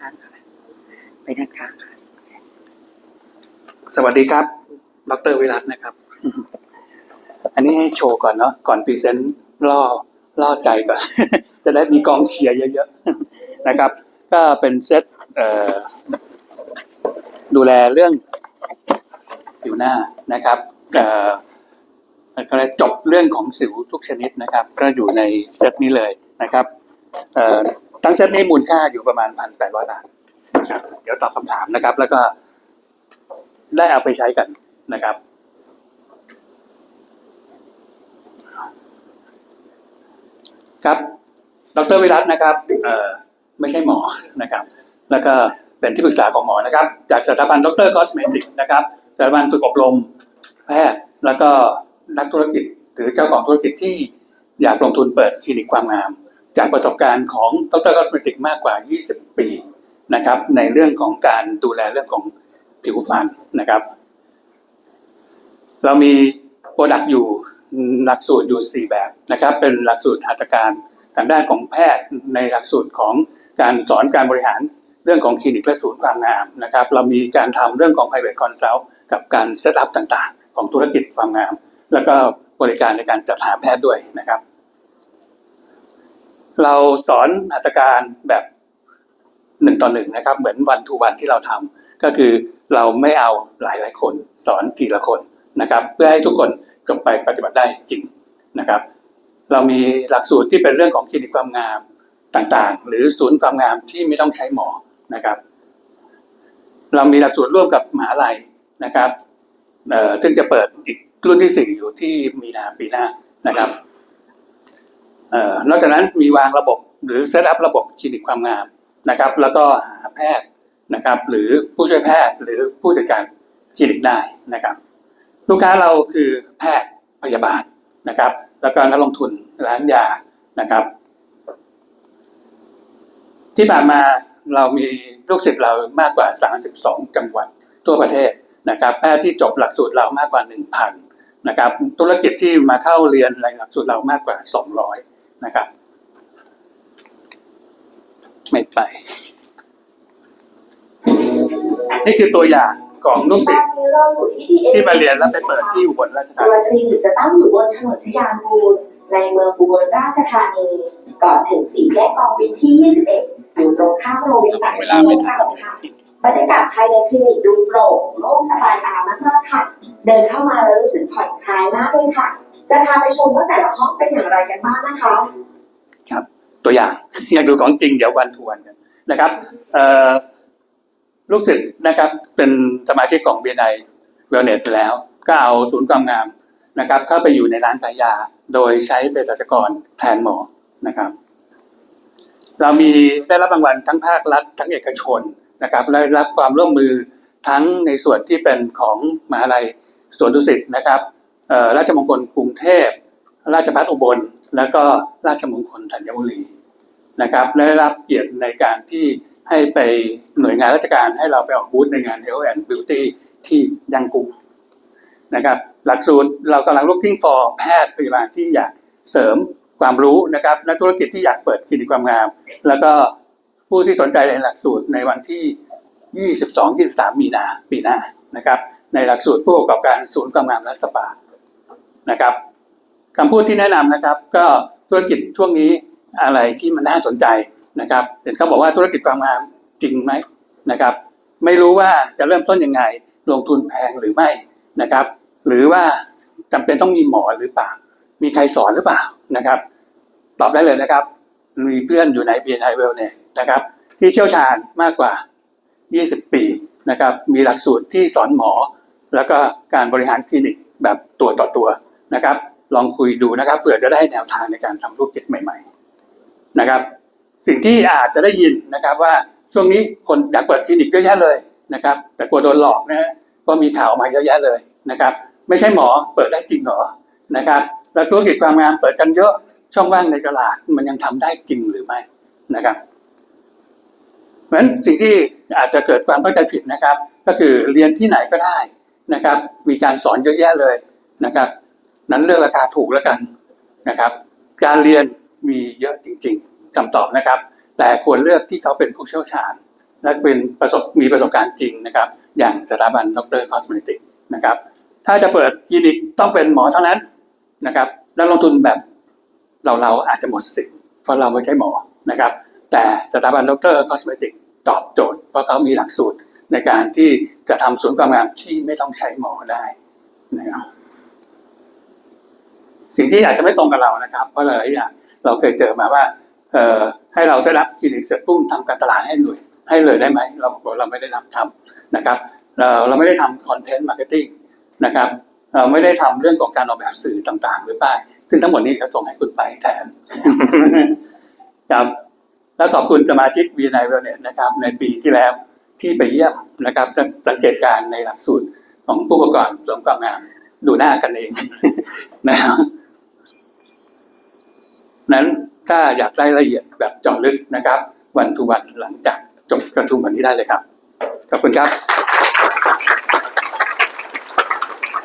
ข้างค่ะไปด้านข้างค่ะ สวัสดีครับ ดรวิรัตนะครับ อันนี้ให้โชว์ก่อนเนาะ ก่อนพรีเซนต์ล่อล่อใจก่อน จะได้มีกองเชียร์เยอะๆนะครับ ก็เป็นเซตเดูแลเรื่องผิวหน้านะครับอ่อก็เลยจบเรื่องของสิวทุกชนิดนะครับ ก็อยู่ในเซตนี้เลยนะครับ ทั้งเซตนี้มูลค่าอยู่ประมาณพันแปดร้อยบาทนเดี๋ยวตอบคำถามนะครับ แล้วก็ได้เอาไปใช้กันนะครับ ครับ ดรวิรัตนะครับเอ่อไม่ใช่หมอนะครับ แล้วก็เป็นที่ปรึกษาของหมอนะครับ จากสถาบันดรคอสเมติกนะครับสถาบันฝึกอบรมแพทย์แล้วก็นักธุรกิจหรือเจ้าของธุรกิจที่อยากลงทุนเปิดคลินิกความงาม จากประสบการณ์ของดรคอสเมติกมากกว่า 20 ปีนะครับ ในเรื่องของการดูแลเรื่องของผิวพรรณนะครับ เรามีโปรดักต์อยู่หลักสูตรอยู่ 4 แบบนะครับ เป็นหลักสูตรหัตถการทางด้านของแพทย์ในหลักสูตรของการสอนการบริหารเรื่องของคลินิกและศูนย์ความงามนะครับ เรามีการทำเรื่องของ private consult กับการเซตอัพต่างๆ ของธุรกิจความงาม แล้วก็บริการในการจัดหาแพทย์ด้วยนะครับ เราสอนหัตถการแบบหนึ่งต่อหนึ่งนะครับ เหมือนวันทูวันที่เราทำก็คือเราไม่เอาหลายหลายคนสอนทีละคนนะครับ เพื่อให้ทุกคนก็ไปปฏิบัติได้จริงนะครับ เรามีหลักสูตรที่เป็นเรื่องของคลินิกความงามต่างๆ หรือศูนย์ความงามที่ไม่ต้องใช้หมอนะครับ เรามีหลักสูตรร่วมกับมหาลัยนะครับเอ่อซึ่งจะเปิดอีกรุ่นที่สี่อยู่ที่มีนาปีหน้านะครับ นอกจากนั้นมีวางระบบหรือเซตอัพระบบคลินิกความงามนะครับ แล้วก็หาแพทย์นะครับ หรือผู้ช่วยแพทย์หรือผู้จัดการคลินิกได้นะครับ ลูกค้าเราคือแพทย์พยาบาลนะครับ แล้วก็นักลงทุนร้านยานะครับ ที่ผ่านมาเรามีลูกศิษย์เรามากกว่า 32 จังหวัดทั่วประเทศนะครับ แพทย์ที่จบหลักสูตรเรามากกว่า 1,000นะครับ ธุรกิจที่มาเข้าเรียนในหลักสูตรเรามากกว่า 200 นะครับ ไม่ไป นี่คือตัวอย่างของลูกศิษย์ที่มาเรียนแล้วไปเปิดที่อุบลราชธาตัวนีคลินิกจะตั้งอยู่บนถนนชยานกูลในเมืองอุบลราชธานีก่อนถึงสี่แยกกองบินที่ 21 อยู่ตรงข้ามโรงพยาบาลที่โล่งเก่าค่ะ บรรยากาศภายในคลินิกดูโปร่งโล่งสบายตามากๆค่ะ เดินเข้ามาแล้วรู้สึกผ่อนคลายมากเลยค่ะ จะพาไปชมว่าแต่ละห้องเป็นอย่างไรกันบ้างนะคะ ครับ ตัวอย่าง อยากดูของจริงเดี๋ยววันทวนกันนะครับเอ่อลูกศิษย์นะครับ เป็นสมาชิกของ BNI Wellness ไปแล้ว ก็เอาศูนย์ความงามนะครับ เข้าไปอยู่ในร้านขายยา โดยใช้เภสัชกรแทนหมอนะครับ เรามีได้รับรางวัลทั้งภาครัฐทั้งเอกชน นะครับและได้รับความร่วมมือทั้งในส่วนที่เป็นของมหาลัยสวนดุสิตนะครับราชมงคลกรุงเทพ ราชภัฏอุบล แล้วก็ราชมงคลธัญบุรีนะครับและได้รับเกียรติในการที่ให้ไปหน่วยงานราชการให้เราไปออกบูธในงาน Health and Beauty ที่ยังกรุงนะครับหลักสูตรเรากำลัง looking for แพทย์พยาบาลที่อยากเสริมความรู้นะครับนักธุรกิจที่อยากเปิดคลินิกความงาม แล้วก็ ผู้ที่สนใจในหลักสูตรในวันที่ 22-23 มีนาปีหน้านะครับ ในหลักสูตรผู้ประกอบการศูนย์ความงามและสปานะครับคำพูดที่แนะนำนะครับ ก็ธุรกิจช่วงนี้อะไรที่มันน่าสนใจนะครับเห็นเขาบอกว่าธุรกิจความงามจริงไหมนะครับ ไม่รู้ว่าจะเริ่มต้นยังไงลงทุนแพงหรือไม่นะครับ หรือว่าจำเป็นต้องมีหมอหรือเปล่า มีใครสอนหรือเปล่านะครับ ตอบได้เลยนะครับ มีเพื่อนอยู่ใน BNI Wellness นะครับที่เชี่ยวชาญมากกว่า 20 ปีนะครับมีหลักสูตรที่สอนหมอ แล้วก็การบริหารคลินิกแบบตัวต่อตัวนะครับ ลองคุยดูนะครับเผื่อจะได้แนวทางในการทำธุรกิจใหม่ ๆนะครับ สิ่งที่อาจจะได้ยินนะครับว่าช่วงนี้คนอยากเปิดคลินิกเยอะแยะเลยนะครับ แต่กลัวโดนหลอกนะฮะก็มีข่าวออกมาเยอะแยะเลยนะครับ ไม่ใช่หมอเปิดได้จริงหรอนะครับ แล้วธุรกิจความงามเปิดกันเยอะ ช่องว่างในตลาดมันยังทำได้จริงหรือไม่นะครับเพราะฉะนั้นสิ่งที่อาจจะเกิดความเข้าใจผิดนะครับ ก็คือเรียนที่ไหนก็ได้นะครับ มีการสอนเยอะแยะเลยนะครับ นั้นเลือกราคาถูกแล้วกันนะครับ การเรียนมีเยอะจริง ๆคำตอบนะครับ แต่ควรเลือกที่เขาเป็นผู้เชี่ยวชาญและเป็นประสบมีประสบการณ์จริงนะครับ อย่างสถาบันดรคอสเมติกนะครับ ถ้าจะเปิดคลินิกต้องเป็นหมอเท่านั้นนะครับ แล้วลงทุนแบบ เราเราอาจจะหมดสิทธิ์เพราะเราไม่ใช่หมอนะครับ แต่สถาบันดรคอสเมติกตอบโจทย์ เพราะเขามีหลักสูตรในการที่จะทำศูนย์ความงามที่ไม่ต้องใช้หมอได้นะครับสิ่งที่อาจจะไม่ตรงกับเรานะครับ เพราะหลายๆอย่างเราเคยเจอมาว่าเอ่อให้เราได้รับคลินิกเสร็จปุ้มทำการตลาดให้หน่วยให้เลยได้ไหมเราบอกว่าเราไม่ได้รับทำนะครับ เราเราไม่ได้ทำคอนเทนต์มาร์เก็ตติ้งนะครับเราไม่ได้ทำเรื่องของการออกแบบสื่อต่างๆ หรือป้าย ซึ่งทั้งหมดนี้จะส่งให้คุณไปแทนครับ แล้วขอบคุณสมาชิก v ีไนเวลเนนะครับ ในปีที่แล้วที่ไปเยี่ยมนะครับ สังเกตการในหลักสูตรของผู้ประกอบสมความงามดูหน้ากันเองนะครับนั้นถ้าอยากได้ละเอียดแบบเจาะลึกนะครับ วันทุวันหลังจากจบประชุมวันนี้ได้เลยครับ ขอบคุณครับ